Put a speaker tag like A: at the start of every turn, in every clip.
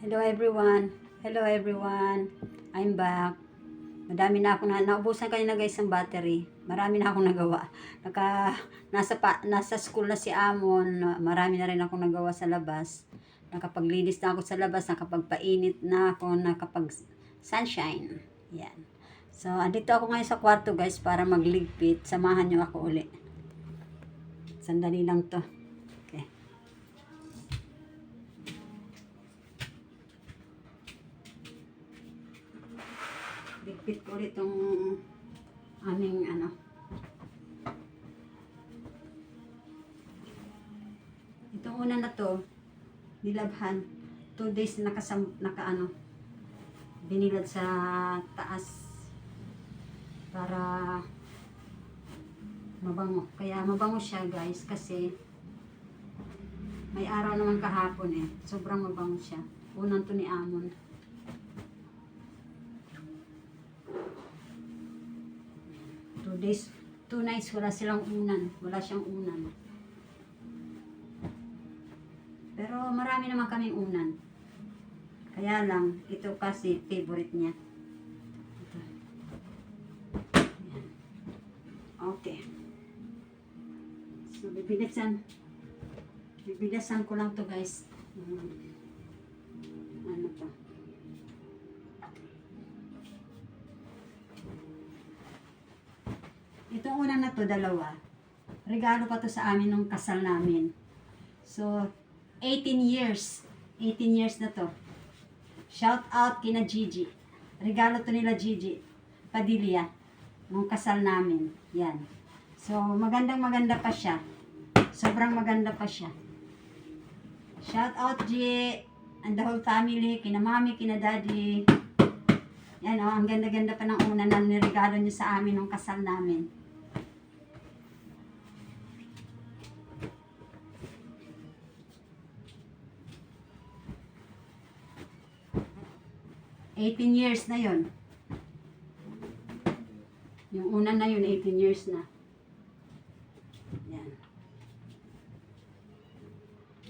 A: Hello everyone. Hello everyone. I'm back. Madami na ako na naubusan kanina guys ng battery. Marami na akong nagawa. Naka nasa pa, nasa school na si Amon. Marami na rin akong nagawa sa labas. Nakapaglinis na ako sa labas, nakapagpainit na ako, nakapag sunshine. Yan. So, andito ako ngayon sa kwarto guys para magligpit. Samahan niyo ako uli. Sandali lang to. Ligpit ko ulit tong aming ano. Itong una na to, nilabhan. Two days nakasam, naka ano, binilad sa taas para mabango. Kaya mabango siya guys kasi may araw naman kahapon eh. Sobrang mabango siya. Unang to ni Amon. Days, two nights wala silang unan. Wala siyang unan. Pero marami naman kaming unan. Kaya lang, ito kasi favorite niya. Okay. So, bibilisan. Bibilisan ko lang to guys. Ano pa? Itong una na to, dalawa. Regalo pa to sa amin nung kasal namin. So, 18 years. 18 years na to. Shout out kina Gigi. Regalo to nila Gigi. Padilla. Nung kasal namin. Yan. So, magandang maganda pa siya. Sobrang maganda pa siya. Shout out G and the whole family, kina mami, kina daddy. Yan oh, ang ganda-ganda pa ng una na niregalo niyo sa amin nung kasal namin. Eighteen years na yon. Yung una na yun, 18 years na. Yan.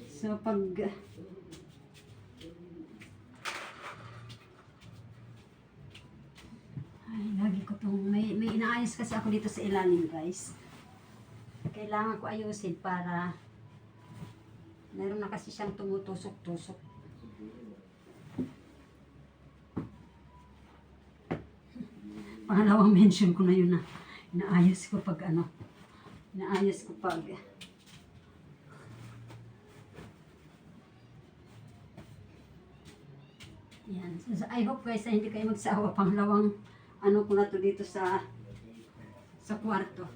A: So, pag... Ay, lagi ko tong... May, may inaayos kasi ako dito sa ilalim, guys. Kailangan ko ayusin para... Meron na kasi siyang tumutusok-tusok. Pangalawang mention ko na yun na inaayos ko pag ano. Inaayos ko pag... Yan. So, I hope guys hindi kayo magsawa pangalawang ano ko na to dito sa sa kwarto.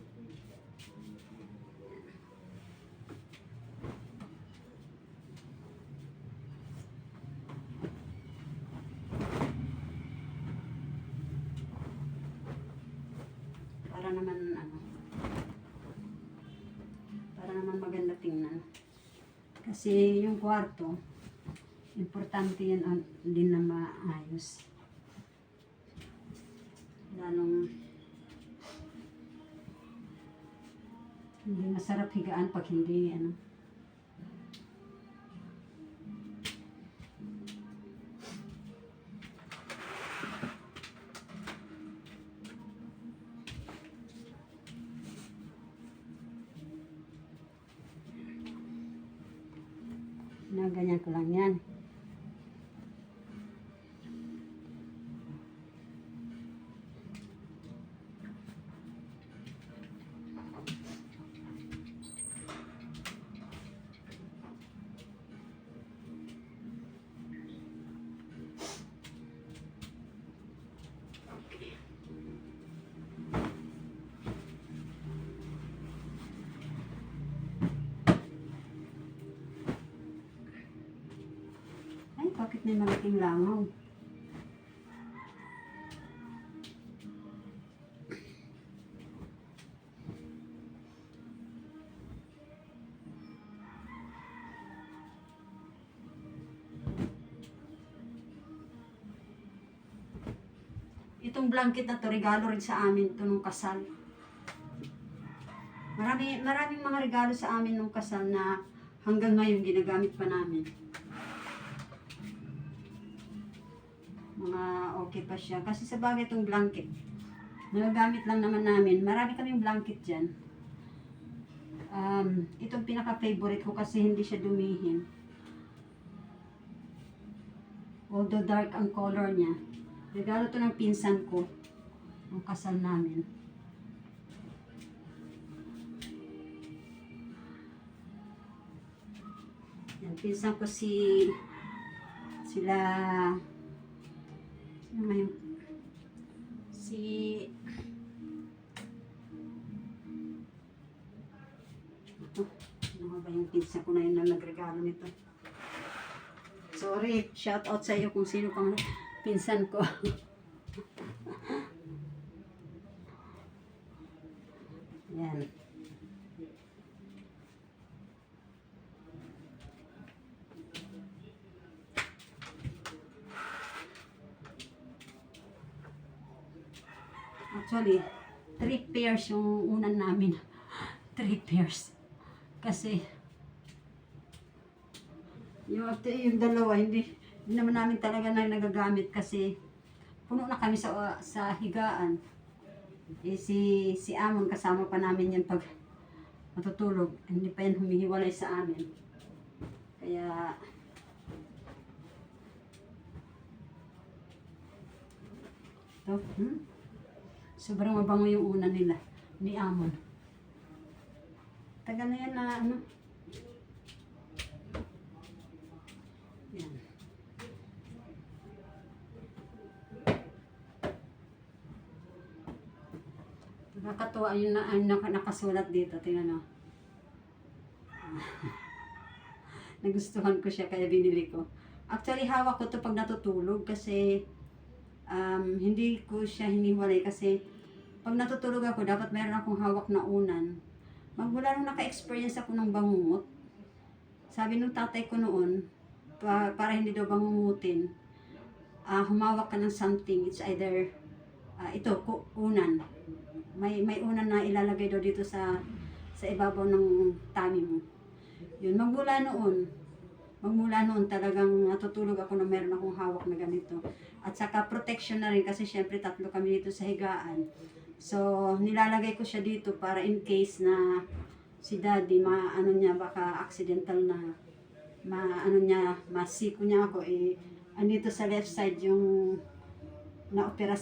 A: Para naman ano para naman maganda tingnan. Kasi yung kwarto, importante yan an- din na maayos. Lalong hindi masarap higaan pag hindi ano. Na ganyan ko lang yan. Bakit may malaking langaw? Itong blanket na to, regalo rin sa amin to nung kasal. Marami, maraming mga regalo sa amin nung kasal na hanggang ngayon ginagamit pa namin. Okay pa siya. Kasi sa bagay itong blanket, nagagamit lang naman namin. Marami kaming blanket dyan. Um, itong pinaka-favorite ko kasi hindi siya dumihin. Although dark ang color niya. Regalo to ng pinsan ko. Ang kasal namin. Yan, pinsan ko si sila sino nga yung si ito ano ba yung pinsan ko na yun na nagregalo nito? Sorry shout out sa iyo kung sino pang pinsan ko. Yan Actually, three pairs yung unan namin. three pairs. Kasi, yung, yung dalawa, hindi, hindi naman namin talaga na nagagamit kasi puno na kami sa sa higaan. Eh, si, si Amon kasama pa namin yan pag matutulog. Hindi pa yan humihiwalay sa amin. Kaya, ito, hmm? Sobrang mabango yung una nila ni Amon. Tagal na yan na ano. Yan. Nakakatuwa yung na, naka, nakasulat dito. Tingnan mo. Nagustuhan ko siya kaya binili ko. Actually, hawak ko to pag natutulog kasi um, hindi ko siya hiniwalay kasi pag natutulog ako, dapat meron akong hawak na unan. Magmula nung naka-experience ako ng bangungot, sabi nung tatay ko noon, pa, para hindi daw bangungutin, ah humawak ka ng something, it's either, ah, ito, unan. May, may unan na ilalagay daw dito sa sa ibabaw ng tummy mo. Yun, magmula noon, magmula noon talagang natutulog ako na meron akong hawak na ganito. At saka protection na rin kasi syempre tatlo kami dito sa higaan. So, nilalagay ko siya dito para in case na si daddy, ma ano niya, baka accidental na ma ano niya, masiko niya ako eh andito sa left side yung na-opera